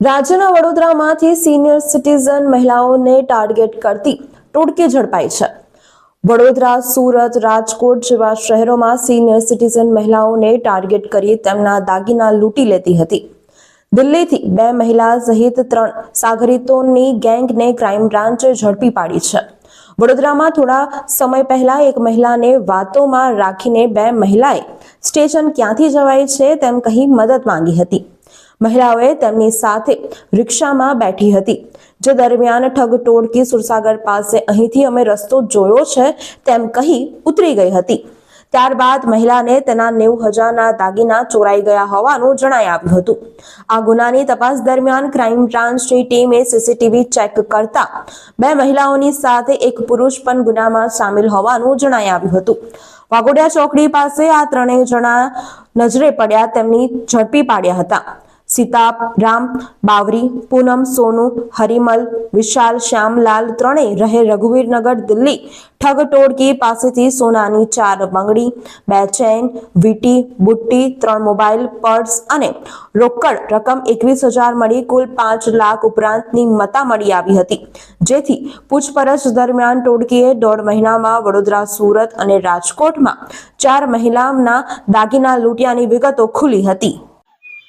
રાજ્યના વડોદરામાંથી senior citizen મહિલાઓને ટાર્ગેટ કરતી ટોળકી ઝડપાઈ છે. વડોદરા, સુરત, રાજકોટ જેવા શહેરોમાં સિનિયર સિટીઝન મહિલાઓને ટાર્ગેટ કરી તેમના દાગીના લૂંટી લેતી હતી. દિલ્હીથી બે મહિલા સહિત ત્રણ સાગરીતોની ગેંગને ક્રાઇમ બ્રાન્ચે ઝડપી પાડી છે. વડોદરામાં થોડા સમય પહેલા એક મહિલાને વાતોમાં રાખીને બે મહિલાએ સ્ટેશન ક્યાંથી જવાય છે તેમ કહી મદદ માંગી હતી. મહિલાઓએ તેમની સાથે રિક્ષામાં બેઠી હતી. જે દરમિયાન ઠગ ટોળકી સુરસાગર પાસે અહીંથી અમે રસ્તો જોયો છે તેમ કહી ઉતરી ગઈ હતી. ત્યારબાદ મહિલાને તેના નેવું હજારના દાગીના ચોરાઈ ગયા હોવાનું જણાઈ આવ્યું હતું. આ ગુનાની તપાસ દરમિયાન ક્રાઇમ બ્રાન્ચની ટીમે સીસીટીવી ચેક કરતા બે મહિલાઓની સાથે એક પુરુષ પણ ગુનામાં સામેલ હોવાનું જણાઈ આવ્યું હતું. વાઘોડિયા ચોકડી પાસે આ ત્રણેય જણા નજરે પડ્યા તેમની ઝડપી પાડ્યા હતા. સીતાપ, રામ, બાવરી, પૂનમ, સોનુ, હરિમલ, વિશાલ, શ્યામલાલ ત્રણેય રહે રઘુવીરનગર, દિલ્હી. ઠગ ટોળકી પાસેથી સોનાની ચાર બંગડી, બે ચેન, વીટી, બુટ્ટી, ત્રણ મોબાઈલ, પર્સ અને રોકડ રકમ એકવીસ હજાર મળી કુલ પાંચ લાખ ઉપરાંતની મતા મળી આવી હતી. જેથી પૂછપરછ દરમિયાન ટોળકીએ દોઢ મહિનામાં વડોદરા, સુરત અને રાજકોટમાં ચાર મહિલાના દાગીના લૂંટ્યાની વિગતો ખુલી હતી.